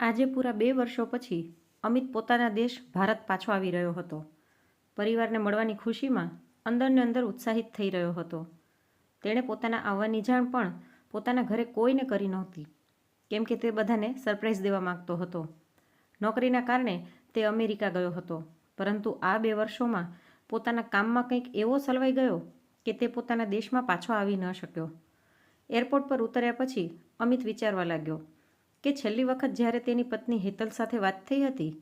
આજે પૂરા બે વર્ષો પછી અમિત પોતાના દેશ ભારત પાછો આવી રહ્યો હતો. પરિવારને મળવાની ખુશીમાં અંદરને અંદર ઉત્સાહિત થઈ રહ્યો હતો. તેણે પોતાના આવવાની જાણ પણ પોતાના ઘરે કોઈને કરી નહોતી, કેમ કે તે બધાને સરપ્રાઈઝ દેવા માંગતો હતો. નોકરીના કારણે તે અમેરિકા ગયો હતો, પરંતુ આ બે વર્ષોમાં પોતાના કામમાં કંઈક એવો સલવાઈ ગયો કે તે પોતાના દેશમાં પાછો આવી ન શક્યો. એરપોર્ટ પર ઉતર્યા પછી અમિત વિચારવા લાગ્યો કે છેલ્લી વખત જ્યારે તેની પત્ની હેતલ સાથે વાત થઈ હતી,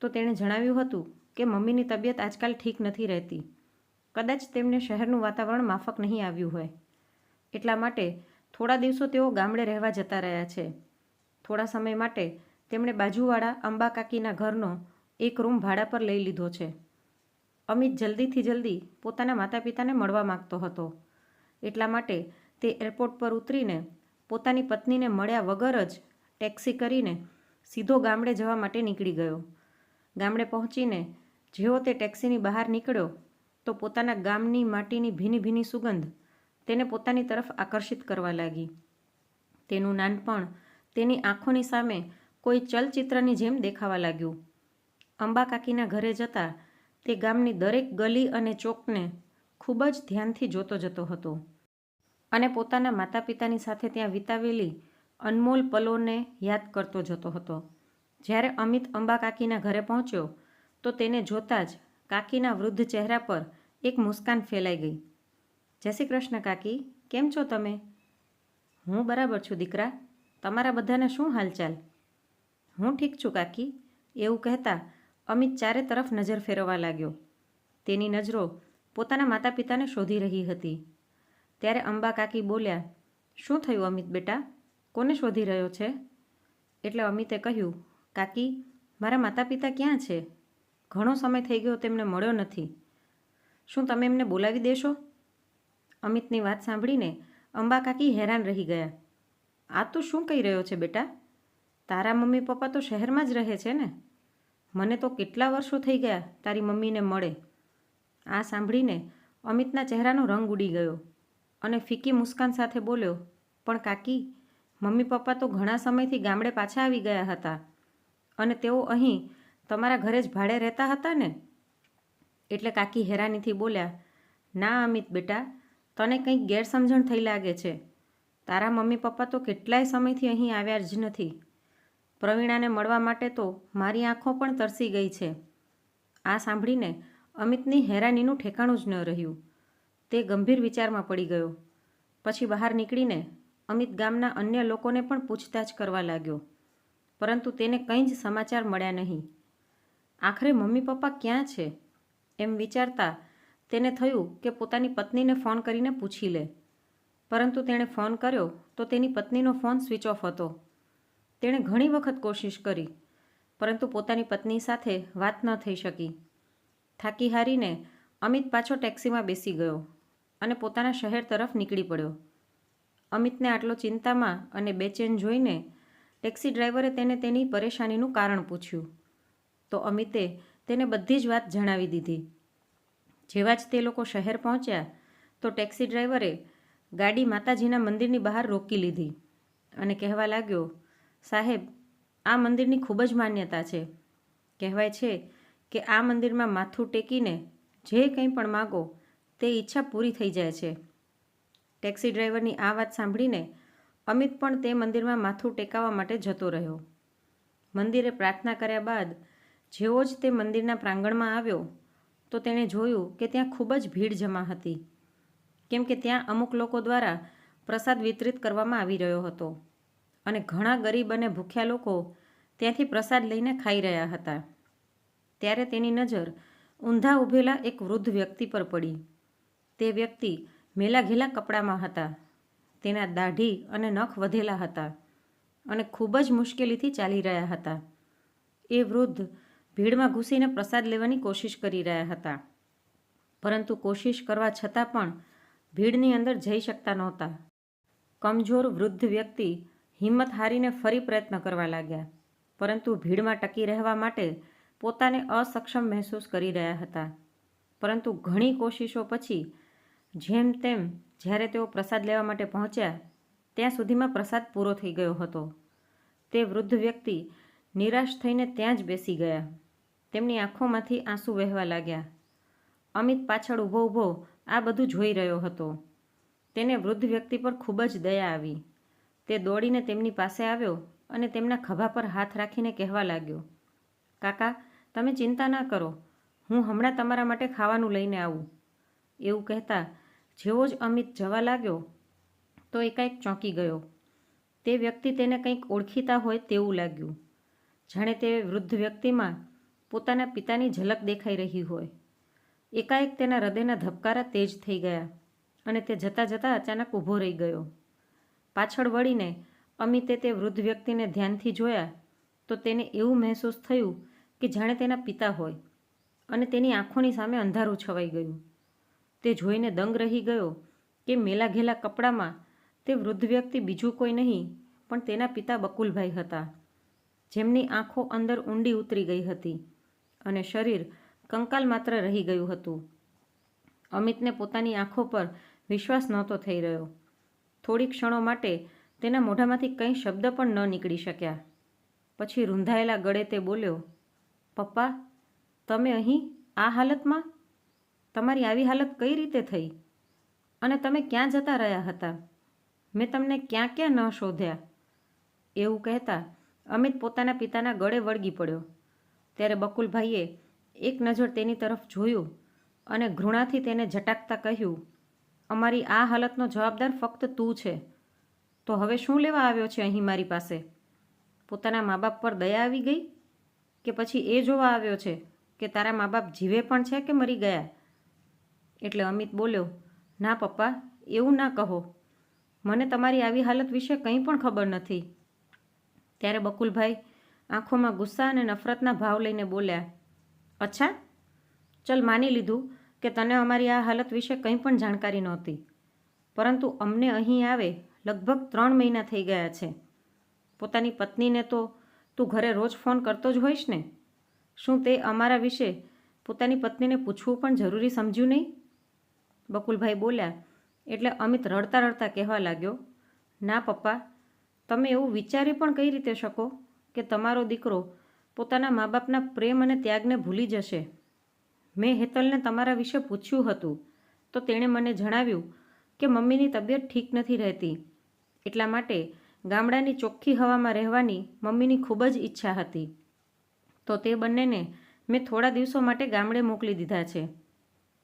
તો તેણે જણાવ્યું હતું કે મમ્મીની તબિયત આજકાલ ઠીક નથી રહેતી. કદાચ તેમને શહેરનું વાતાવરણ માફક નહીં આવ્યું હોય. એટલા માટે થોડા દિવસો તેઓ ગામડે રહેવા જતા રહ્યા છે. થોડા સમય માટે તેમણે બાજુવાળા અંબા કાકીના ઘરનો એક રૂમ ભાડા પર લઈ લીધો છે. અમિત જલ્દીથી જલ્દી પોતાના માતા પિતાને મળવા માગતો હતો. એટલા માટે તે એરપોર્ટ પર ઉતરીને પોતાની પત્નીને મળ્યા વગર જ ટેક્સી કરીને સીધો ગામડે જવા માટે નીકળી ગયો. ગામડે પહોંચીને જેવો તે ટેક્સીની બહાર નીકળ્યો, તો પોતાના ગામની માટીની ભીની ભીની સુગંધ તેને પોતાની તરફ આકર્ષિત કરવા લાગી. તેનું નાનપણ તેની આંખોની સામે કોઈ ચલચિત્રની જેમ દેખાવા લાગ્યું. અંબા કાકીના ઘરે જતા તે ગામની દરેક ગલી અને ચોકને ખૂબ જ ધ્યાનથી જોતો જતો હતો અને પોતાના માતા પિતાની સાથે ત્યાં વિતાવેલી અનમોલ પલોને યાદ કરતો જતો હતો. જ્યારે અમિત અંબા કાકીના ઘરે પહોંચ્યો, તો તેને જોતાં જ કાકીના વૃદ્ધ ચહેરા પર એક મુસ્કાન ફેલાઈ ગઈ. જય શ્રી કૃષ્ણ કાકી, કેમ છો તમે? હું બરાબર છું દીકરા. તમારા બધાને શું હાલચાલ? હું ઠીક છું કાકી. એવું કહેતા અમિત ચારે તરફ નજર ફેરવવા લાગ્યો. તેની નજરો પોતાના માતા પિતાને શોધી રહી હતી. ત્યારે અંબા કાકી બોલ્યા, શું થયું અમિત બેટા? કોને શોધી રહ્યો છે? એટલે અમિતે કહ્યું, કાકી, મારા માતા પિતા ક્યાં છે? ઘણો સમય થઈ ગયો તેમને મળ્યો નથી. શું તમે એમને બોલાવી દેશો? અમિતની વાત સાંભળીને અંબા કાકી હેરાન રહી ગયા. આ તો શું કહી રહ્યો છે બેટા? તારા મમ્મી પપ્પા તો શહેરમાં જ રહે છે ને? મને તો કેટલા વર્ષો થઈ ગયા તારી મમ્મીને મળે. આ સાંભળીને અમિતના ચહેરાનો રંગ ઉડી ગયો અને ફીકી મુસ્કાન સાથે બોલ્યો, પણ કાકી મમ્મી પપ્પા તો ઘણા સમયથી ગામડે પાછા આવી ગયા હતા. અને તેઓ અહીં તમારા ઘરે જ ભાડે રહેતા હતા ને? એટલે કાકી હેરાનીથી બોલ્યા, ના અમિત બેટા, તને કંઈક ગેરસમજણ થઈ લાગે છે. તારા મમ્મી પપ્પા તો કેટલાય સમયથી અહીં આવ્યા જ નથી. પ્રવીણાને મળવા માટે તો મારી આંખો પણ તરસી ગઈ છે. આ સાંભળીને અમિતની હેરાનીનું ઠેકાણું જ ન રહ્યું. તે ગંભીર વિચારમાં પડી ગયો. પછી બહાર નીકળીને અમિત ગામના અન્ય લોકોને પણ પૂછતાછ કરવા લાગ્યો. પરંતુ તેને કંઈ જ સમાચાર મળ્યા નહીં. આખરે મમ્મી પપ્પા ક્યાં છે? એમ વિચારતા તેને થયું કે પોતાની પત્નીને ફોન કરીને પૂછી લે. પરંતુ તેણે ફોન કર્યો તો તેની પત્નીનો ફોન સ્વિચ ઓફ હતો. તેણે ઘણી વખત કોશિશ કરી, પરંતુ પોતાની પત્ની સાથે વાત ન થઈ શકી. થાકી હારીને અમિત પાછો ટેક્સીમાં બેસી ગયો અને પોતાના શહેર તરફ નીકળી પડ્યો. અમિતને આટલો ચિંતામાં અને બેચેન જોઈને ટેક્સી ડ્રાઈવરે તેને તેની પરેશાનીનું કારણ પૂછ્યું. તો અમિતે તેને બધી જ વાત જણાવી દીધી. જેવા જ તે લોકો શહેર પહોંચ્યા, તો ટેક્સી ડ્રાઈવરે ગાડી માતાજીના મંદિરની બહાર રોકી લીધી અને કહેવા લાગ્યો, સાહેબ, આ મંદિરની ખૂબ જ માન્યતા છે. કહેવાય છે કે આ મંદિરમાં માથું ટેકીને જે કંઈ પણ માગો, તે ઈચ્છા પૂરી થઈ જાય છે. ટેક્સી ડ્રાઈવરની આ વાત સાંભળીને અમિત પણ તે મંદિરમાં માથું ટેકાવવા માટે જતો રહ્યો. મંદિરે પ્રાર્થના કર્યા બાદ જેવો જ તે મંદિરના પ્રાંગણમાં આવ્યો, તો તેણે જોયું કે ત્યાં ખૂબ જ ભીડ જમા હતી, કેમ કે ત્યાં અમુક લોકો દ્વારા પ્રસાદ વિતરિત કરવામાં આવી રહ્યો હતો અને ઘણા ગરીબ અને ભૂખ્યા લોકો ત્યાંથી પ્રસાદ લઈને ખાઈ રહ્યા હતા. ત્યારે તેની નજર ઊંધા ઊભેલા એક વૃદ્ધ વ્યક્તિ પર પડી. તે વ્યક્તિ મેલા ઘેલા કપડામાં હતા. તેના દાઢી અને નખ વધેલા હતા અને ખૂબ જ મુશ્કેલીથી ચાલી રહ્યા હતા. એ વૃદ્ધ ભીડમાં ઘૂસીને પ્રસાદ લેવાની કોશિશ કરી રહ્યા હતા. પરંતુ કોશિશ કરવા છતાં પણ ભીડની અંદર જઈ શકતા નહોતા. કમજોર વૃદ્ધ વ્યક્તિ હિંમત હારીને ફરી પ્રયત્ન કરવા લાગ્યા, પરંતુ ભીડમાં ટકી રહેવા માટે પોતાને અસક્ષમ મહેસૂસ કરી રહ્યા હતા. પરંતુ ઘણી કોશિશો પછી જેમ તેમ જ્યારે તેઓ પ્રસાદ લેવા માટે પહોંચ્યા, ત્યાં સુધીમાં પ્રસાદ પૂરો થઈ ગયો હતો. તે વૃદ્ધ વ્યક્તિ નિરાશ થઈને ત્યાં જ બેસી ગયા. તેમની આંખોમાંથી આંસુ વહેવા લાગ્યા. અમિત પાછળ ઊભો ઊભો આ બધું જોઈ રહ્યો હતો. તેને વૃદ્ધ વ્યક્તિ પર ખૂબ જ દયા આવી. તે દોડીને તેમની પાસે આવ્યો અને તેમના ખભા પર હાથ રાખીને કહેવા લાગ્યો, કાકા, તમે ચિંતા ના કરો. હું હમણાં તમારા માટે ખાવાનું લઈને આવું. એવું કહેતા જેવો જ અમિત જવા લાગ્યો, તો એકાએક ચોંકી ગયો. તે વ્યક્તિ તેને કંઈક ઓળખીતા હોય તેવું લાગ્યું. જાણે તે વૃદ્ધ વ્યક્તિમાં પોતાના પિતાની ઝલક દેખાઈ રહી હોય. એકાએક તેના હૃદયના ધબકારા તેજ થઈ ગયા અને તે જતાં જતાં અચાનક ઊભો રહી ગયો. પાછળ વળીને અમિતે તે વૃદ્ધ વ્યક્તિને ધ્યાનથી જોયા, તો તેને એવું મહેસૂસ થયું કે જાણે તેના પિતા હોય અને તેની આંખોની સામે અંધારું છવાઈ ગયું. તે જોઈને દંગ રહી ગયો કે મેલા ઘેલા કપડામાં તે વૃદ્ધ વ્યક્તિ બીજું કોઈ નહીં, પણ તેના પિતા બકુલભાઈ હતા. જેમની આંખો અંદર ઊંડી ઉતરી ગઈ હતી અને શરીર કંકાલ માત્ર રહી ગયું હતું. અમિતને પોતાની આંખો પર વિશ્વાસ નહોતો થઈ રહ્યો. થોડી ક્ષણો માટે તેના મોઢામાંથી કંઈ શબ્દ પણ ન નીકળી શક્યા. પછી રૂંધાયેલા ગળે તે બોલ્યો, પપ્પા, તમે અહીં આ હાલતમાં તમારી આવી હાલત કઈ રીતે થઈ? અને તમે ક્યાં જતા રહ્યા હતા? મેં તમને ક્યાં ક્યાં ન શોધ્યા? એવું કહેતા અમિત પોતાના પિતાના ગળે વળગી પડ્યો. ત્યારે બકુલભાઈએ એક નજર તેની તરફ જોયું અને ઘૃણાથી તેને ઝટાકતા કહ્યું, અમારી આ હાલતનો જવાબદાર ફક્ત તું છે. તો હવે શું લેવા આવ્યો છે અહીં મારી પાસે? પોતાના મા બાપ પર દયા આવી ગઈ? કે પછી એ જોવા આવ્યો છે કે તારા મા બાપ જીવે પણ છે કે મરી ગયા? એટલે અમિત બોલ્યો, ના પપ્પા, એવું ના કહો. મને તમારી આવી હાલત વિશે કંઈ પણ ખબર નથી. ત્યારે બકુલભાઈ આંખોમાં ગુસ્સા અને નફરતના ભાવ લઈને બોલ્યા, અચ્છા, ચલ માની લીધું કે તને અમારી આ હાલત વિશે કંઈ પણ જાણકારી નહોતી, પરંતુ અમને અહીં આવે લગભગ ત્રણ મહિના થઈ ગયા છે. પોતાની પત્નીને તો તું ઘરે રોજ ફોન કરતો જ હોઈશ ને? શું તે અમારા વિશે પોતાની પત્નીને પૂછવું પણ જરૂરી સમજ્યું નહીં? બકુલભાઈ બોલ્યા, એટલે અમિત રડતા રડતા કહેવા લાગ્યો, ના પપ્પા, તમે એવું વિચારી પણ કઈ રીતે શકો કે તમારો દીકરો પોતાના મા બાપના પ્રેમ અને ત્યાગને ભૂલી જશે? મેં હેતલને તમારા વિશે પૂછ્યું હતું, તો તેણે મને જણાવ્યું કે મમ્મીની તબિયત ઠીક નથી રહેતી. એટલા માટે ગામડાની ચોખ્ખી હવામાં રહેવાની મમ્મીની ખૂબ જ ઈચ્છા હતી. તો તે બંનેને મેં થોડા દિવસો માટે ગામડે મોકલી દીધા છે.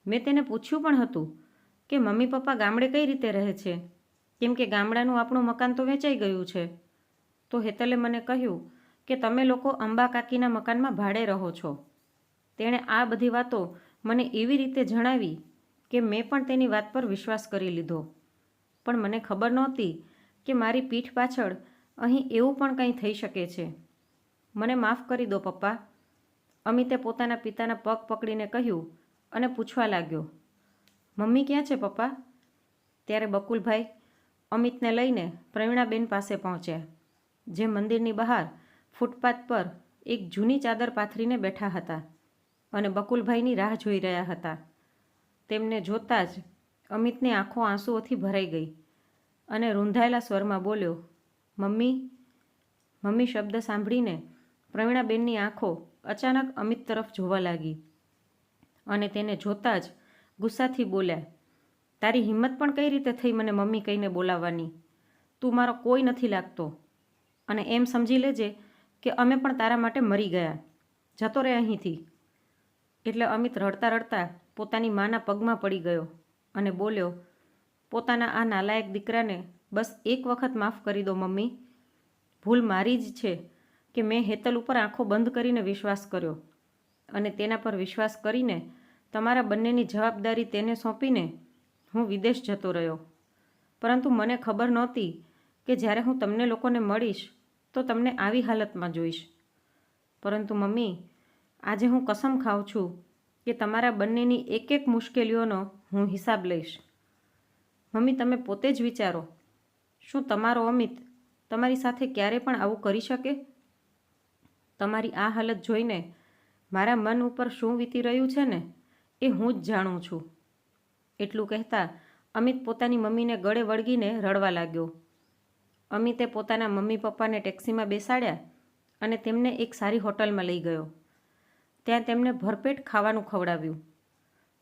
મેં તેને પૂછ્યું પણ હતું કે મમ્મી પપ્પા ગામડે કઈ રીતે રહે છે? કેમ કે ગામડાનું આપણું મકાન તો વેચાઈ ગયું છે. તો હેતલે મને કહ્યું કે તમે લોકો અંબા કાકીના મકાનમાં ભાડે રહો છો. તેણે આ બધી વાતો મને એવી રીતે જણાવી કે મેં પણ તેની વાત પર વિશ્વાસ કરી લીધો. પણ મને ખબર નહોતી કે મારી પીઠ પાછળ અહીં એવું પણ કંઈ થઈ શકે છે. મને માફ કરી દો પપ્પા. અમિતે પોતાના પિતાના પગ પકડીને કહ્યું અને પૂછવા લાગ્યો, મમ્મી ક્યાં છે, પપ્પા? ત્યારે બકુલભાઈ અમિતને લઈને પ્રવીણાબેન પાસે પહોંચ્યા, જે મંદિરની બહાર ફૂટપાથ પર એક જૂની ચાદર પાથરીને બેઠા હતા અને બકુલભાઈની રાહ જોઈ રહ્યા હતા. તેમને જોતાં જ અમિતની આંખો આંસુઓથી ભરાઈ ગઈ અને રૂંધાયેલા સ્વરમાં બોલ્યો, મમ્મી મમ્મી શબ્દ સાંભળીને પ્રવીણાબેનની આંખો અચાનક અમિત તરફ જોવા લાગી. અને તેને જોતાં જ ગુસ્સાથી બોલ્યા, તારી હિંમત પણ કઈ રીતે થઈ મને મમ્મી કહીને બોલાવવાની? તું મારો કોઈ નથી લાગતો. અને એમ સમજી લેજે કે અમે પણ તારા માટે મરી ગયા. જતો રહે અહીંથી. એટલે અમિત રડતા રડતા પોતાની માના પગમાં પડી ગયો અને બોલ્યો, પોતાના આ નાલાયક દીકરાને બસ એક વખત માફ કરી દો મમ્મી. ભૂલ મારી જ છે કે મેં હેતલ ઉપર આંખો બંધ કરીને વિશ્વાસ કર્યો. અને તેના પર વિશ્વાસ કરીને તમારા બંનેની જવાબદારી તેને સોંપીને હું વિદેશ જતો રહ્યો. પરંતુ મને ખબર નહોતી કે જ્યારે હું તમને લોકોને મળીશ, તો તમને આવી હાલતમાં જોઈશ. પરંતુ મમ્મી, આજે હું કસમ ખાઉં છું કે તમારા બંનેની એક એક મુશ્કેલીઓનો હું હિસાબ લઈશ. મમ્મી, તમે પોતે જ વિચારો, શું તમારો અમિત તમારી સાથે ક્યારે પણ આવું કરી શકે? તમારી આ હાલત જોઈને મારા મન ઉપર શું વીતી રહ્યું છે ને? એ હું જ જાણું છું. એટલું કહેતા અમિત પોતાની મમ્મીને ગળે વળગીને રડવા લાગ્યો. અમિતે પોતાના મમ્મી પપ્પાને ટેક્સીમાં બેસાડ્યા અને તેમને એક સારી હોટલમાં લઈ ગયો. ત્યાં તેમને ભરપેટ ખાવાનું ખવડાવ્યું.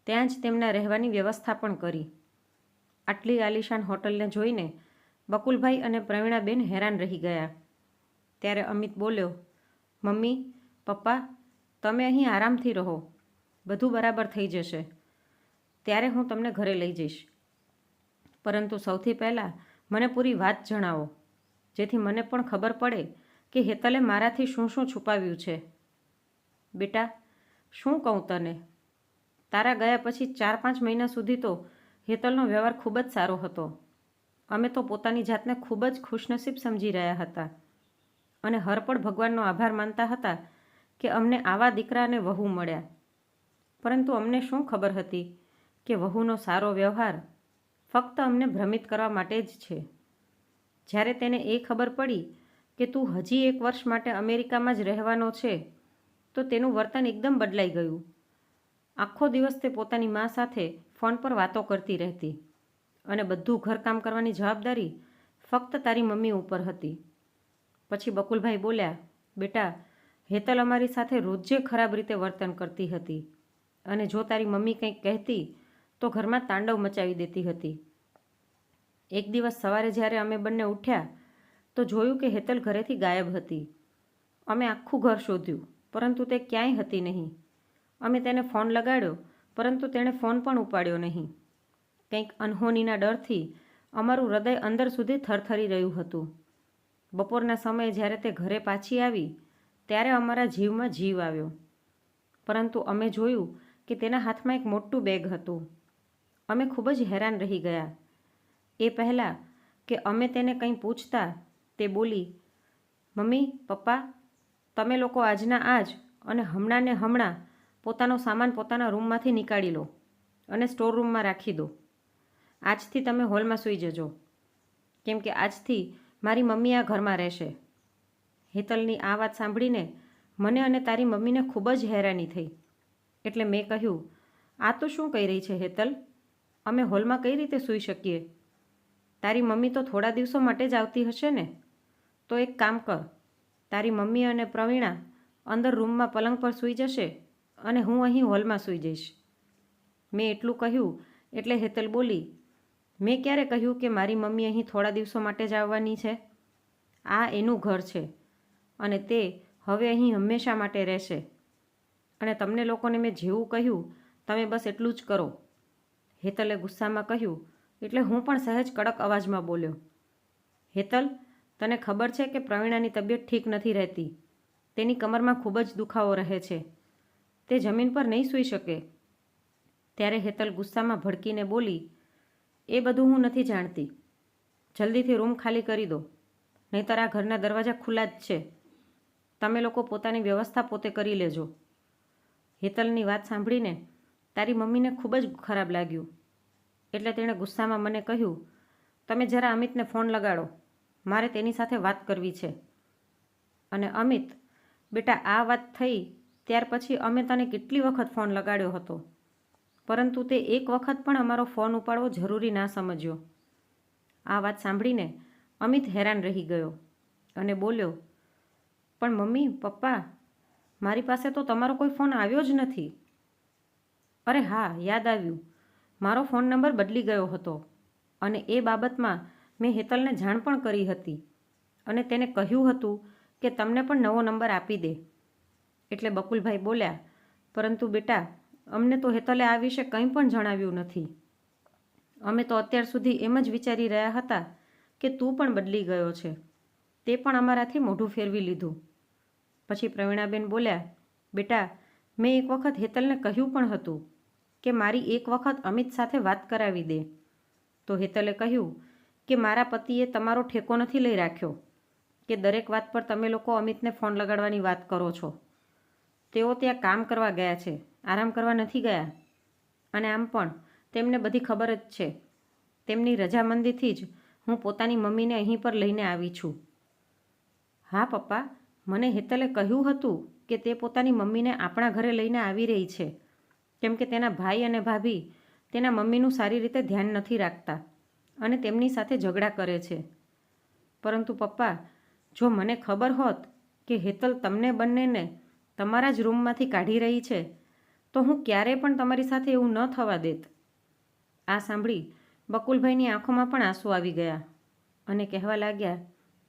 ત્યાં જ તેમના રહેવાની વ્યવસ્થા પણ કરી. આટલી આલિશાન હોટલને જોઈને બકુલભાઈ અને પ્રવીણાબેન હેરાન રહી ગયા. ત્યારે અમિત બોલ્યો, મમ્મી, પપ્પા, તમે અહીં આરામથી રહો. બધું બરાબર થઈ જશે. ત્યારે હું તમને ઘરે લઈ જઈશ. પરંતુ સૌથી પહેલાં મને પૂરી વાત જણાવો, જેથી મને પણ ખબર પડે કે હેતલે મારાથી શું શું છુપાવ્યું છે. બેટા, શું કહું તને? તારા ગયા પછી ચાર પાંચ મહિના સુધી તો હેતલનો વ્યવહાર ખૂબ જ સારો હતો. અમે તો પોતાની જાતને ખૂબ જ ખુશનસીબ સમજી રહ્યા હતા. અને હરપળ ભગવાનનો આભાર માનતા હતા કે અમને આવા દીકરા અને વહુ મળ્યા. પરંતુ અમને શું ખબર હતી કે વહુનો સારો વ્યવહાર ફક્ત અમને ભ્રમિત કરવા માટે જ છે? જ્યારે તેને એ ખબર પડી કે તું હજી એક વર્ષ માટે અમેરિકામાં જ રહેવાનો છે, તો તેનું વર્તન એકદમ બદલાઈ ગયું. આખો દિવસ તે પોતાની મા સાથે ફોન પર વાતો કરતી રહેતી અને બધું ઘરકામ કરવાની જવાબદારી ફક્ત તારી મમ્મી ઉપર હતી. પછી બકુલભાઈ બોલ્યા, બેટા, હેતલ અમારી સાથે રોજે ખરાબ રીતે વર્તન કરતી હતી. અને જો તારી મમ્મી કંઈક કહેતી, તો ઘરમાં તાંડવ મચાવી દેતી હતી. એક દિવસ સવારે જ્યારે અમે બંને ઉઠ્યા, તો જોયું કે હેતલ ઘરેથી ગાયબ હતી. અમે આખું ઘર શોધ્યું, પરંતુ તે ક્યાંય હતી નહીં. અમે તેને ફોન લગાડ્યો, પરંતુ તેણે ફોન પણ ઉપાડ્યો નહીં. કંઈક અનહોનીના ડરથી અમારું હૃદય અંદર સુધી થરથરી રહ્યું હતું. બપોરના સમયે જ્યારે તે ઘરે પાછી આવી, ત્યારે અમારા જીવમાં જીવ આવ્યો. પરંતુ અમે જોયું કે તેના હાથમાં એક મોટું બેગ હતું. અમે ખૂબ જ હેરાન રહી ગયા. એ પહેલાં કે અમે તેને કંઈ પૂછતા, તે બોલી, મમ્મી, પપ્પા, તમે લોકો આજના આજ અને હમણાં ને હમણાં પોતાનો સામાન પોતાના રૂમમાંથી નીકાળી લો અને સ્ટોર રૂમમાં રાખી દો. આજથી તમે હોલમાં સૂઈ જજો. કેમ કે આજથી મારી મમ્મી આ ઘરમાં રહેશે. હેતલની આ વાત સાંભળીને મને અને તારી મમ્મીને ખૂબ જ હેરાની થઈ. એટલે મેં કહ્યું, આ તો શું કહી રહી છે હેતલ? અમે હોલમાં કઈ રીતે સૂઈ શકીએ? તારી મમ્મી તો થોડા દિવસો માટે જ આવતી હશે ને? તો એક કામ કર, તારી મમ્મી અને પ્રવીણા અંદર રૂમમાં પલંગ પર સૂઈ જશે અને હું અહીં હોલમાં સૂઈ જઈશ. મેં એટલું કહ્યું, એટલે હેતલ બોલી, મેં ક્યારે કહ્યું કે મારી મમ્મી અહીં થોડા દિવસો માટે જ આવવાની છે? આ એનું ઘર છે અને તે હવે અહીં હંમેશા માટે રહેશે. અને તમને લોકોને મેં જેવું કહ્યું, તમે બસ એટલું જ કરો. હેતલે ગુસ્સામાં કહ્યું, એટલે હું પણ સહેજ કડક અવાજમાં બોલ્યો, હેતલ, તને ખબર છે કે પ્રવીણાની તબિયત ઠીક નથી રહેતી? તેની કમરમાં ખૂબ જ દુખાવો રહે છે. તે જમીન પર નહીં સૂઈ શકે? ત્યારે હેતલ ગુસ્સામાં ભડકીને બોલી, એ બધું હું નથી જાણતી. જલ્દીથી રૂમ ખાલી કરી દો. નહીંતર આ ઘરના દરવાજા ખુલ્લા જ છે. તમે લોકો પોતાની વ્યવસ્થા પોતે કરી લેજો. હેતલની વાત સાંભળીને તારી મમ્મીને ખૂબ જ ખરાબ લાગ્યું. એટલે તેણે ગુસ્સામાં મને કહ્યું, તમે જરા અમિતને ફોન લગાડો. મારે તેની સાથે વાત કરવી છે. અને અમિત, બેટા, આ વાત થઈ ત્યાર પછી અમે તને કેટલી વખત ફોન લગાડ્યો હતો? પરંતુ તે એક વખત પણ અમારો ફોન ઉપાડવો જરૂરી ના સમજ્યો. આ વાત સાંભળીને અમિત હેરાન રહી ગયો અને બોલ્યો, પણ મમ્મી, પપ્પા મારી પાસે તો તમારો કોઈ ફોન આવ્યો જ નથી. અરે હા, યાદ આવ્યું. મારો ફોન નંબર બદલી ગયો હતો અને એ બાબતમાં મેં હેતલને જાણ પણ કરી હતી અને તેને કહ્યું હતું કે તમને પણ નવો નંબર આપી દે. એટલે બકુલભાઈ બોલ્યા, પરંતુ બેટા, અમને તો હેતલે આ વિશે કંઈ પણ જણાવ્યું નથી. અમે તો અત્યાર સુધી એમ જ વિચારી રહ્યા હતા કે તું પણ બદલી ગયો છે. તે પણ અમારાથી મોઢું ફેરવી લીધું. પછી પ્રવીણાબેન બોલ્યા, બેટા, મેં એક વખત હેતલને કહ્યું પણ હતું કે મારી એક વખત અમિત સાથે વાત કરાવી દે. તો હેતલે કહ્યું કે મારા પતિએ તમારો ઠેકો નથી લઈ રાખ્યો, કે દરેક વાત પર તમે લોકો અમિતને ફોન લગાડવાની વાત કરો છો. તેઓ ત્યાં કામ કરવા ગયા છે, આરામ કરવા નથી ગયા. અને આમ પણ તેમને બધી ખબર જ છે. તેમની રજામંદીથી જ હું પોતાની મમ્મીને અહીં પર લઈને આવી છું. હા, પપ્પા મને હેતલે કહ્યું હતું કે તે પોતાની મમ્મીને આપણા ઘરે લઈને આવી રહી છે, કેમ કે તેના ભાઈ અને ભાભી તેના મમ્મીનું સારી રીતે ધ્યાન નથી રાખતા અને તેમની સાથે ઝઘડા કરે છે. પરંતુ પપ્પા, જો મને ખબર હોત કે હેતલ તમને બંનેને તમારા જ રૂમમાંથી કાઢી રહી છે, તો હું ક્યારેય પણ તમારી સાથે એવું ન થવા દેત. આ સાંભળી બકુલભાઈની આંખોમાં પણ આંસુ આવી ગયા અને કહેવા લાગ્યા,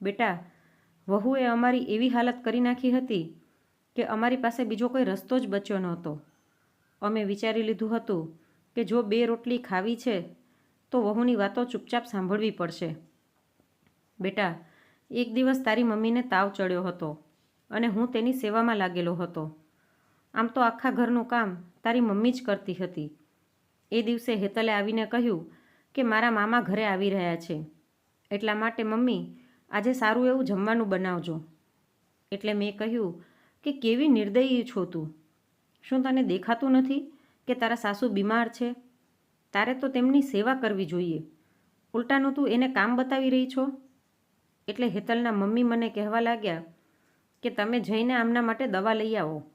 બેટા વહુએ અમારી એવી હાલત કરી નાખી હતી કે અમારી પાસે બીજો કોઈ રસ્તો જ બચ્યો નહોતો. અમે વિચારી લીધું હતું કે જો બે રોટલી ખાવી છે, તો વહુની વાતો ચૂપચાપ સાંભળવી પડશે. બેટા, એક દિવસ તારી મમ્મીને તાવ ચડ્યો હતો અને હું તેની સેવામાં લાગેલો હતો. આમ તો આખા ઘરનું કામ તારી મમ્મી જ કરતી હતી. એ દિવસે હેતલે આવીને કહ્યું કે મારા મામા ઘરે આવી રહ્યા છે. એટલા માટે મમ્મી આજે સારું એવું જમવાનું બનાવજો. એટલે મેં કહ્યું કે કેવી નિર્દયી છો તું? શું તને દેખાતું નથી કે તારા સાસુ બીમાર છે? તારે તો તેમની સેવા કરવી જોઈએ. ઉલટાનું તું એને કામ બતાવી રહી છો? એટલે હેતલના મમ્મી મને કહેવા લાગ્યા કે તમે જઈને આમના માટે દવા લઈ આવો.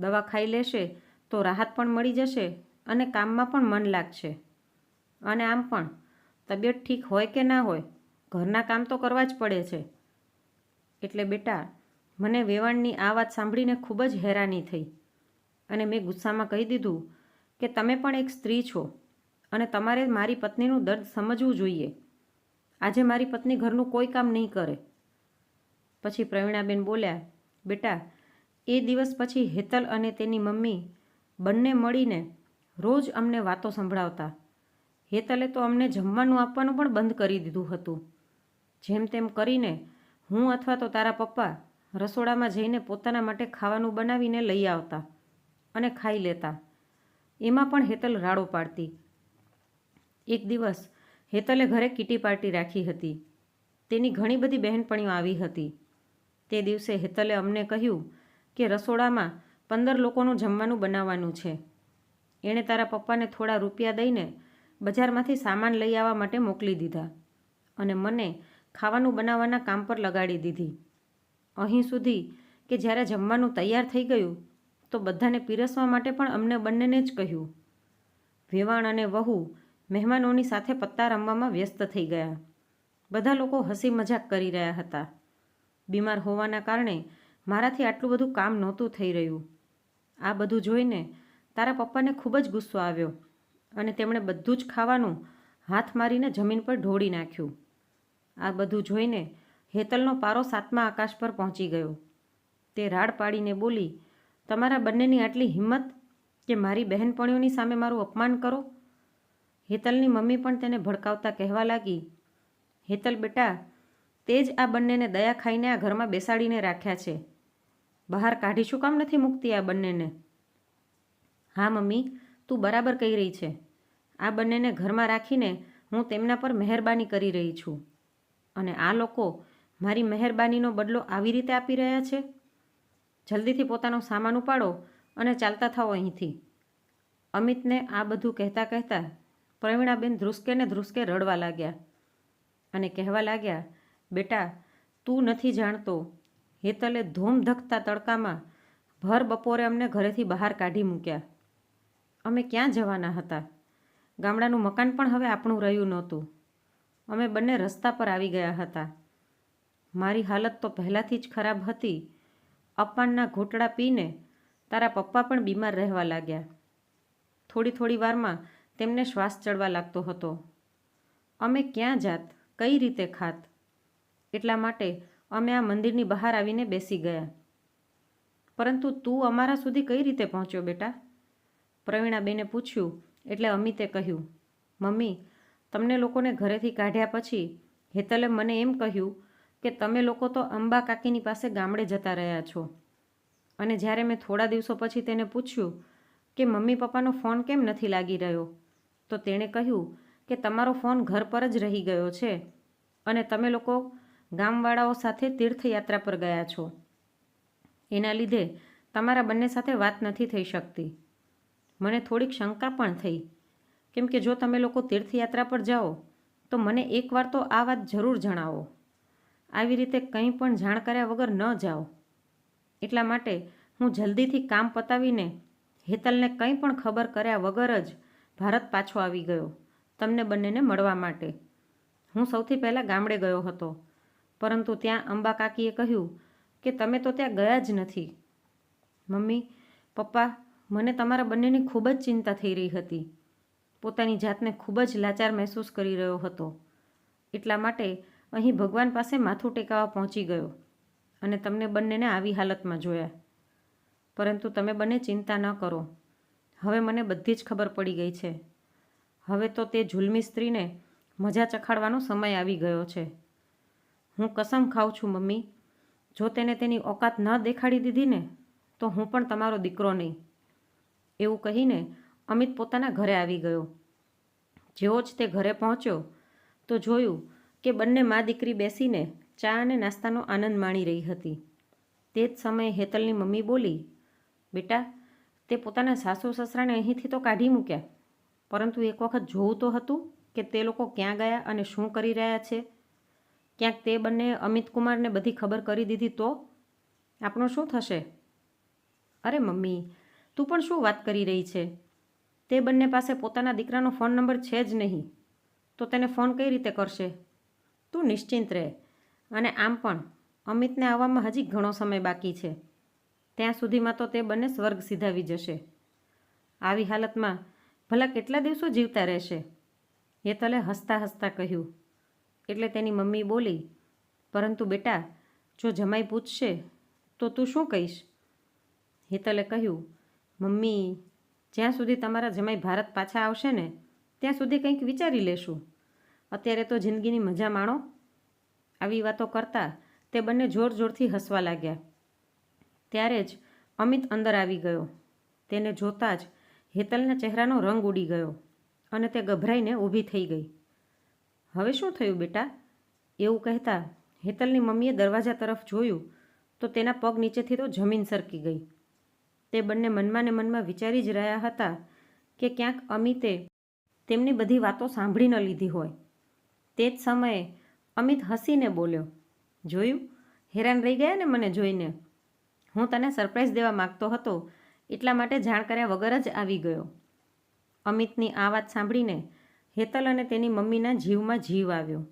દવા ખાઈ લેશે તો રાહત પણ મળી જશે અને કામમાં પણ મન લાગશે. અને આમ પણ, તબિયત ઠીક હોય કે ના હોય ઘરના કામ તો કરવા જ પડે છે. એટલે બેટા, મને વેવાણની આ વાત સાંભળીને ખૂબ જ હેરાની થઈ. અને મેં ગુસ્સામાં કહી દીધું કે તમે પણ એક સ્ત્રી છો અને તમારે મારી પત્નીનું દર્દ સમજવું જોઈએ. આજે મારી પત્ની ઘરનું કોઈ કામ નહીં કરે. પછી પ્રવીણાબેન બોલ્યા, બેટા, એ દિવસ પછી હેતલ અને તેની મમ્મી બંને મળીને રોજ અમને વાતો સંભળાવતા. હેતલે તો અમને જમવાનું આપવાનું પણ બંધ કરી દીધું હતું. જેમ તેમ કરીને હું અથવા તો તારા પપ્પા રસોડામાં જઈને પોતાના માટે ખાવાનું બનાવીને લઈ આવતા અને ખાઈ લેતા. એમાં પણ હેતલ રાડો પાડતી. એક દિવસ હેતલે ઘરે કીટી પાર્ટી રાખી હતી. તેની ઘણી બધી બહેનપણીઓ આવી હતી. તે દિવસે હેતલે અમને કહ્યું કે રસોડામાં પંદર લોકોનું જમવાનું બનાવવાનું છે. એણે તારા પપ્પાને થોડા રૂપિયા દઈને બજારમાંથી સામાન લઈ આવવા માટે મોકલી દીધા અને મને ખાવાનું બનાવવાના કામ પર લગાડી દીધી. અહીં સુધી કે જ્યારે જમવાનું તૈયાર થઈ ગયું, તો બધાને પીરસવા માટે પણ અમને બંનેને જ કહ્યું. વેવાણ અને વહુ મહેમાનોની સાથે પત્તા રમવામાં વ્યસ્ત થઈ ગયા. બધા લોકો હસી મજાક કરી રહ્યા હતા. બીમાર હોવાના કારણે મારાથી આટલું બધું કામ નહોતું થઈ રહ્યું. આ બધું જોઈને તારા પપ્પાને ખૂબ જ ગુસ્સો આવ્યો અને તેમણે બધું જ ખાવાનું હાથ મારીને જમીન પર ઢોળી નાખ્યું. આ બધું જોઈને હેતલનો પારો સાતમા આકાશ પર પહોંચી ગયો. તે રાડ પાડીને બોલી, તમારા બંનેની આટલી હિંમત કે મારી બહેનપણીઓની સામે મારું અપમાન કરો? હેતલની મમ્મી પણ તેને ભડકાવતા કહેવા લાગી, હેતલ બેટા, તે જ આ બંનેને દયા ખાઈને આ ઘરમાં બેસાડીને રાખ્યા છે. બહાર કાઢી શું કામ નથી મૂકતી આ બંનેને. હા મમ્મી, તું બરાબર કહી રહી છે. આ બંનેને ઘરમાં રાખીને હું તેમના પર મહેરબાની કરી રહી છું. અને આ લોકો મારી મહેરબાનીનો બદલો આવી રીતે આપી રહ્યા છે? જલ્દીથી પોતાનો સામાન ઉપાડો અને ચાલતા થાઓ અહીંથી. અમિતને આ બધું કહેતા કહેતા પ્રવીણાબેન ધ્રુસકે ને ધ્રુસકે રડવા લાગ્યા અને કહેવા લાગ્યા, બેટા, તું નથી જાણતો, હેતલે ધૂમ ધકતા તડકામાં ભર બપોરે અમને ઘરેથી બહાર કાઢી મૂક્યા. અમે ક્યાં જવાના હતા? ગામડાનું મકાન પણ હવે આપણું રહ્યું નહોતું. અમે બંને રસ્તા પર આવી ગયા હતા. મારી હાલત તો પહેલાંથી જ ખરાબ હતી. અપાનના ઘૂંટડા પીને તારા પપ્પા પણ બીમાર રહેવા લાગ્યા. થોડી થોડી વારમાં તેમને શ્વાસ ચડવા લાગતો હતો. અમે ક્યાં જાત? કઈ રીતે ખાત? એટલા માટે અમે આ મંદિરની બહાર આવીને બેસી ગયા. પરંતુ તું અમારા સુધી કઈ રીતે પહોંચ્યો બેટા? પ્રવીણાબેને પૂછ્યું એટલે અમિતે કહ્યું, મમ્મી તમને લોકોને ઘરેથી કાઢ્યા પછી હેતલે મને એમ કહ્યું કે તમે લોકો તો અંબા કાકીની પાસે ગામડે જતા રહ્યા છો. અને જ્યારે મેં થોડા દિવસો પછી તેને પૂછ્યું કે મમ્મી પપ્પાનો ફોન કેમ નથી લાગી રહ્યો, તો તેણે કહ્યું કે તમારો ફોન ઘર પર જ રહી ગયો છે અને તમે લોકો ગામવાળાઓ સાથે તીર્થયાત્રા પર ગયા છો. એના લીધે તમારા બંને સાથે વાત નથી થઈ શકતી. મને થોડીક શંકા પણ થઈ. કેમ કે જો તમે લોકો તીર્થયાત્રા પર જાઓ, તો મને એકવાર તો આ વાત જરૂર જણાવો. આવી રીતે કંઈ પણ જાણ કર્યા વગર ન જાઓ. એટલા માટે હું જલ્દીથી કામ પતાવીને હેતલને કંઈ પણ ખબર કર્યા વગર જ ભારત પાછો આવી ગયો, તમને બંનેને મળવા માટે. હું સૌથી પહેલાં ગામડે ગયો હતો, પરંતુ ત્યાં અંબા કાકીએ કહ્યું કે તમે તો ત્યાં ગયા જ નથી. મમ્મી, પપ્પા, મને તમારા બંનેની ખૂબ જ ચિંતા થઈ રહી હતી. પોતાની જાતને ખૂબ જ લાચાર મહેસૂસ કરી રહ્યો હતો. એટલા માટે અહીં ભગવાન પાસે માથું ટેકાવા પહોંચી ગયો અને તમને બંનેને આવી હાલતમાં જોયા. પરંતુ તમે બંને ચિંતા ન કરો. હવે મને બધી જ ખબર પડી ગઈ છે. હવે તો તે જુલમી સ્ત્રીને મજા ચખાડવાનો સમય આવી ગયો છે. હું કસમ ખાઉં છું, મમ્મી. જો તેને તેની ઓકાત ન દેખાડી દીધી ને, તો હું પણ તમારો દીકરો નહીં. એવું કહીને અમિત પોતાના ઘરે આવી ગયો. જેવો જ તે ઘરે પહોંચ્યો, તો જોયું કે બંને મા દીકરી બેસીને ચા અને નાસ્તાનો આનંદ માણી રહી હતી. તે જ સમયે હેતલની મમ્મી બોલી, બેટા, તે પોતાના સાસુ સસરાને અહીંથી તો કાઢી મૂક્યા. પરંતુ એક વખત જોવું તો હતું કે તે લોકો ક્યાં ગયા અને શું કરી રહ્યા છે. ક્યાંક તે બંને અમિત કુમારને બધી ખબર કરી દીધી તો આપણું શું થશે? અરે મમ્મી, તું પણ શું વાત કરી રહી છે? તે બંને પાસે પોતાના દીકરાનો ફોન નંબર છે જ નહીં. તો તેને ફોન કઈ રીતે કરશે? તું નિશ્ચિંત રહે. અને આમ પણ, અમિતને આવવામાં હજી ઘણો સમય બાકી છે. ત્યાં સુધીમાં તો તે બંને સ્વર્ગ સીધાવી જશે. આવી હાલતમાં ભલા કેટલા દિવસો જીવતા રહેશે? હેતલે હસતા હસતા કહ્યું. એટલે તેની મમ્મી બોલી, પરંતુ બેટા, જો જમાઈ પૂછશે, તો તું શું કહીશ? હેતલે કહ્યું, મમ્મી જ્યાં સુધી તમારા જમાઈ ભારત પાછા આવશે ને, ત્યાં સુધી કંઈક વિચારી લેશું. અત્યારે તો જિંદગીની મજા માણો. આવી વાતો કરતા તે બંને જોર જોરથી હસવા લાગ્યા. ત્યારે જ અમિત અંદર આવી ગયો. તેને જોતાં જ હેતલના ચહેરાનો રંગ ઉડી ગયો અને તે ગભરાઈને ઊભી થઈ ગઈ. હવે શું થયું બેટા? એવું કહેતા હેતલની મમ્મીએ દરવાજા તરફ જોયું તો તેના પગ નીચેથી તો જમીન સરકી ગઈ. તે બંને મનમાં ને મનમાં વિચારી જ રહ્યા હતા કે ક્યાંક અમિતે તેમની બધી વાતો સાંભળી ન લીધી હોય. તે જ સમયે અમિત હસીને બોલ્યો, જોયું? હેરાન રહી ગયા ને મને જોઈને? હું તને સરપ્રાઈઝ દેવા માગતો હતો, એટલા માટે જાણ કર્યા વગર જ આવી ગયો. અમિતની આ વાત સાંભળીને હેતલ અને તેની મમ્મીના જીવમાં જીવ આવ્યો.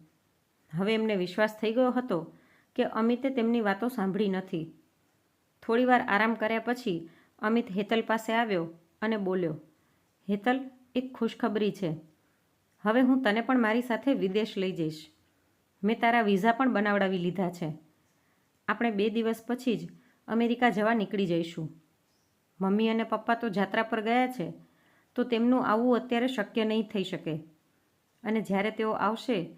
હવે એમને વિશ્વાસ થઈ ગયો હતો કે અમિતે તેમની વાતો સાંભળી નથી. થોડીવાર આરામ કર્યા પછી અમિત હેતલ પાસે આવ્યો અને બોલ્યો, હેતલ, એક ખુશખબરી છે. હવે હું તને પણ મારી સાથે વિદેશ લઈ જઈશ. મેં તારા વિઝા પણ બનાવડાવી લીધા છે. આપણે બે દિવસ પછી જ અમેરિકા જવા નીકળી જઈશું. મમ્મી અને પપ્પા તો જાત્રા પર ગયા છે, તો તેમનું આવવું અત્યારે શક્ય નહીં થઈ શકે. અને જ્યારે તેઓ આવશે,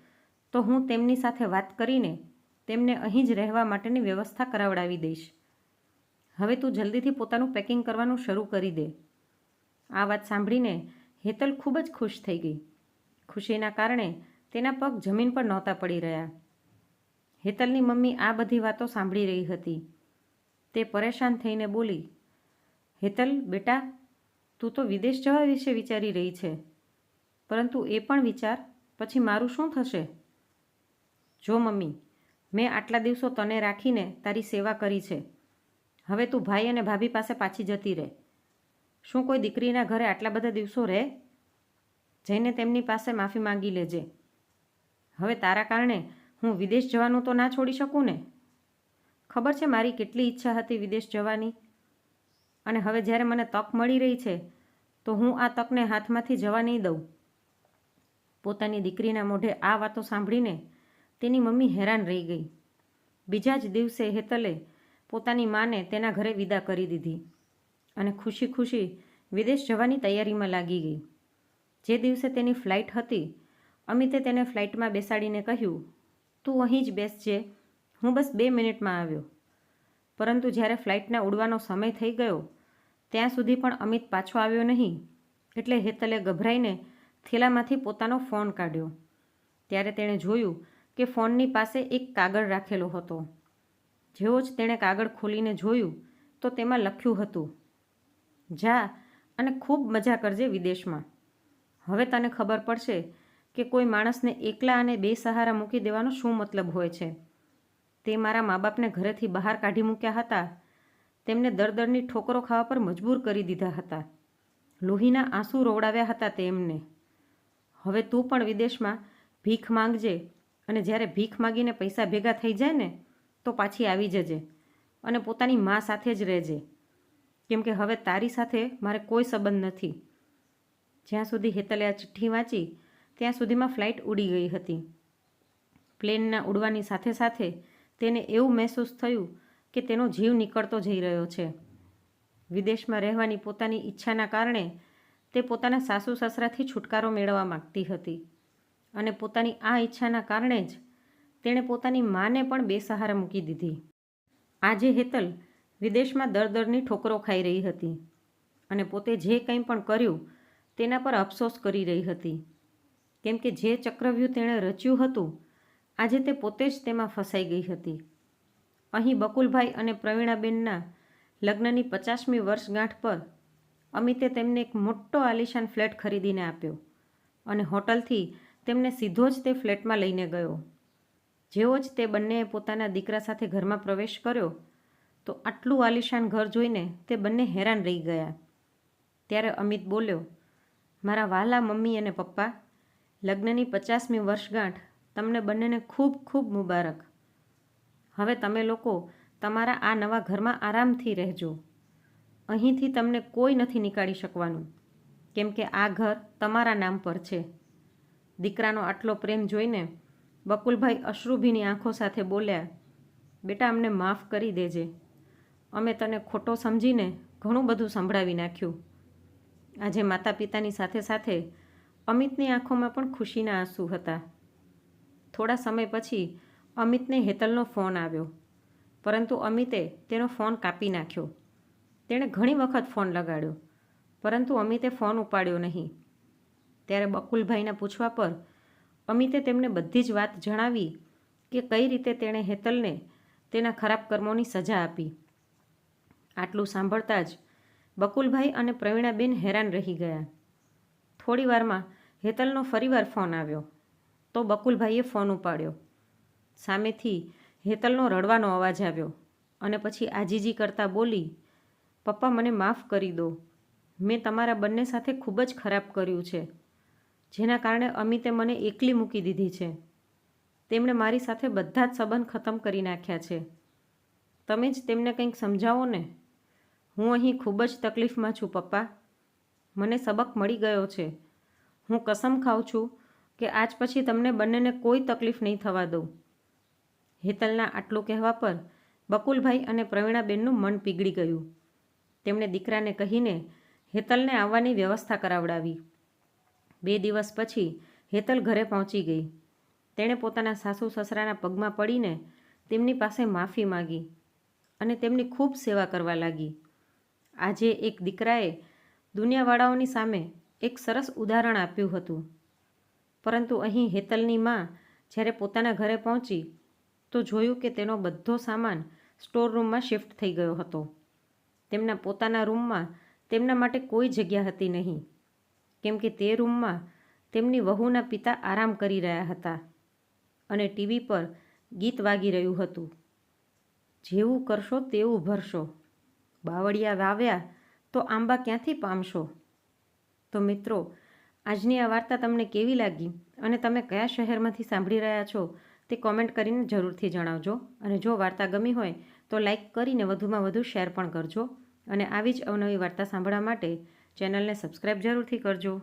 તો હું તેમની સાથે વાત કરીને તેમને અહીં જ રહેવા માટેની વ્યવસ્થા કરાવડાવી દઈશ. હવે તું જલ્દીથી પોતાનું પેકિંગ કરવાનું શરૂ કરી દે. આ વાત સાંભળીને હેતલ ખૂબ જ ખુશ થઈ ગઈ. ખુશીના કારણે તેના પગ જમીન પર નહોતા પડી રહ્યા. હેતલની મમ્મી આ બધી વાતો સાંભળી રહી હતી. તે પરેશાન થઈને બોલી, હેતલ, બેટા, તું તો વિદેશ જવા વિશે વિચારી રહી છે. પરંતુ એ પણ વિચાર, પછી મારું શું થશે? જો મમ્મી, મેં આટલા દિવસો તને રાખીને તારી સેવા કરી છે. હવે તું ભાઈ અને ભાભી પાસે પાછી જતી રહે. શું કોઈ દીકરીના ઘરે આટલા બધા દિવસો રહે? જઈને તેમની પાસે માફી માંગી લેજે. હવે તારા કારણે હું વિદેશ જવાનું તો ના છોડી શકું ને? ખબર છે મારી કેટલી ઈચ્છા હતી વિદેશ જવાની? અને હવે જ્યારે મને તક મળી રહી છે, તો હું આ તકને હાથમાંથી જવા નહીં દઉં. પોતાની દીકરીના મોઢે આ વાતો સાંભળીને તેની મમ્મી હેરાન રહી ગઈ. બીજા જ દિવસે હેતલે પોતાની માને તેના ઘરે વિદા કરી દીધી અને ખુશી ખુશી વિદેશ જવાની તૈયારીમાં લાગી ગઈ. જે દિવસે તેની ફ્લાઇટ હતી, અમિતે તેને ફ્લાઇટમાં બેસાડીને કહ્યું, તું અહીં જ બેસજે હું બસ બે મિનિટમાં આવ્યો. પરંતુ જ્યારે ફ્લાઇટના ઉડવાનો સમય થઈ ગયો, ત્યાં સુધી પણ અમિત પાછો આવ્યો નહીં, એટલે હેતલે ગભરાઈને થેલામાંથી પોતાનો ફોન કાઢ્યો. ત્યારે તેણે જોયું કે ફોનની પાસે એક કાગળ રાખેલો હતો. જેવો જ તેણે કાગળ ખોલીને જોયું, તો તેમાં લખ્યું હતું, જા અને ખૂબ મજા કરજે વિદેશમાં. હવે તને ખબર પડશે કે કોઈ માણસને એકલા અને બેસહારા મૂકી દેવાનો શું મતલબ હોય છે. તે મારા મા બાપને ઘરેથી બહાર કાઢી મૂક્યા હતા. તેમને દર દરની ઠોકરો ખાવા પર મજબૂર કરી દીધા હતા. લોહીના આંસુ રોવડાવ્યા હતા તેમને. હવે તું પણ વિદેશમાં ભીખ માંગજે અને જ્યારે ભીખ માગીને પૈસા ભેગા થઈ જાય ને તો પાછી આવી જજે અને પોતાની મા સાથે જ રહેજે. કેમ કે હવે તારી સાથે મારે કોઈ સંબંધ નથી. જ્યાં સુધી હેતલે આ ચિઠ્ઠી વાંચી, ત્યાં સુધીમાં ફ્લાઇટ ઉડી ગઈ હતી. પ્લેનના ઉડવાની સાથે સાથે તેને એવું મહેસૂસ થયું કે તેનો જીવ નીકળતો જઈ રહ્યો છે. વિદેશમાં રહેવાની પોતાની ઈચ્છાના કારણે તે પોતાના સાસુ સસરાથી છુટકારો મેળવવા માગતી હતી અને પોતાની આ ઈચ્છાના કારણે જ તેણે પોતાની માને પણ બેસહારા મૂકી દીધી. આજે હેતલ વિદેશમાં દર દરની ઠોકરો ખાઈ રહી હતી અને પોતે જે કંઈ પણ કર્યું તેના પર અફસોસ કરી રહી હતી. કેમ કે જે ચક્રવ્યૂહ તેણે રચ્યું હતું, આજે તે પોતે જ તેમાં ફસાઈ ગઈ હતી. અહીં બકુલભાઈ અને પ્રવીણાબેનના લગ્નની પચાસમી વર્ષગાંઠ પર અમિતે તેમને એક મોટો આલિશાન ફ્લેટ ખરીદીને આપ્યો અને હોટલથી તેમને સીધો જ તે ફ્લેટમાં લઈને ગયો. જેવો જ તે બંનેએ પોતાના દીકરા સાથે ઘરમાં પ્રવેશ કર્યો, તો આટલું આલિશાન ઘર જોઈને તે બંને હેરાન રહી ગયા. ત્યારે અમિત બોલ્યો, મારા વાલા મમ્મી અને પપ્પા, લગ્નની પચાસમી વર્ષગાંઠ તમને બંનેને ખૂબ ખૂબ મુબારક. હવે તમે લોકો તમારા આ નવા ઘરમાં આરામથી રહેજો. અહીંથી તમને કોઈ નથી નીકાળી શકવાનું, કેમ કે આ ઘર તમારા નામ પર છે. દીકરાનો આટલો પ્રેમ જોઈને બકુલભાઈ અશ્રુભીની આંખો સાથે બોલ્યા, બેટા, અમને માફ કરી દેજે. અમે તને ખોટો સમજીને ઘણું બધું સંભળાવી નાખ્યું. આજે માતા પિતાની સાથે સાથે અમિતની આંખોમાં પણ ખુશીના આંસુ હતા. થોડા સમય પછી અમિતને હેતલનો ફોન આવ્યો, પરંતુ અમિતે તેનો ફોન કાપી નાખ્યો. તેણે ઘણી વખત ફોન લગાડ્યો, પરંતુ અમિતે ફોન ઉપાડ્યો નહીં. ત્યારે બકુલભાઈના પૂછવા પર અમિતે તેમને બધી જ વાત જણાવી કે કઈ રીતે તેણે હેતલને તેના ખરાબ કર્મોની સજા આપી. આટલું સાંભળતા જ બકુલભાઈ અને પ્રવીણાબેન હેરાન રહી ગયા. થોડીવારમાં હેતલનો ફરીવાર ફોન આવ્યો. તો બકુલભાઈએ ફોન ઉપાડ્યો. સામેથી હેતલનો રડવાનો અવાજ આવ્યો અને પછી આજીજી કરતાં બોલી, પપ્પા, મને માફ કરી દો. મેં તમારા બંને સાથે ખૂબ જ ખરાબ કર્યું છે. જેના કારણે અમિતે મને એકલી મૂકી દીધી છે. તેમણે મારી સાથે બધા જ સંબંધ ખતમ કરી નાખ્યા છે. તમે જ તેમને કંઈક સમજાવો ને. હું અહીં ખૂબ જ તકલીફમાં છું, પપ્પા. મને સબક મળી ગયો છે. હું કસમ ખાઉં છું કે આજ પછી તમને બંનેને કોઈ તકલીફ નહીં થવા દઉં. હેતલના આટલું કહેવા પર બકુલભાઈ અને પ્રવીણાબેનનું મન પીગળી ગયું. તેમણે દીકરાને કહીને હેતલને આવવાની વ્યવસ્થા કરાવડાવી. બે દિવસ પછી હેતલ ઘરે પહોંચી ગઈ. તેણે પોતાના સાસુ સસરાના પગમાં પડીને તેમની પાસે માફી માગી અને તેમની ખૂબ સેવા કરવા લાગી. આજે એક દીકરાએ દુનિયાવાળાઓની સામે એક સરસ ઉદાહરણ આપ્યું હતું. પરંતુ અહીં હેતલની માં જ્યારે પોતાના ઘરે પહોંચી તો જોયું કે તેનો બધો સામાન સ્ટોર રૂમમાં શિફ્ટ થઈ ગયો હતો. તેમના પોતાના રૂમમાં તેમના માટે કોઈ જગ્યા હતી નહીં. કેમ કે તે રૂમમાં તેમની વહુના પિતા આરામ કરી રહ્યા હતા અને ટીવી પર ગીત વાગી રહ્યું હતું. જેવું કરશો તેવું ભરશો. બાવળિયા વાવ્યા તો આંબા ક્યાંથી પામશો? તો મિત્રો, આજની આ વાર્તા તમને કેવી લાગી અને તમે કયા શહેરમાંથી સાંભળી રહ્યા છો તે કોમેન્ટ કરીને જરૂરથી જણાવજો. અને જો વાર્તા ગમી હોય તો લાઈક કરીને વધુમાં વધુ શેર પણ કરજો. અને આવી જ અવનવી વાર્તા સાંભળવા માટે ચેનલને સબસ્ક્રાઈબ જરૂરથી કરજો.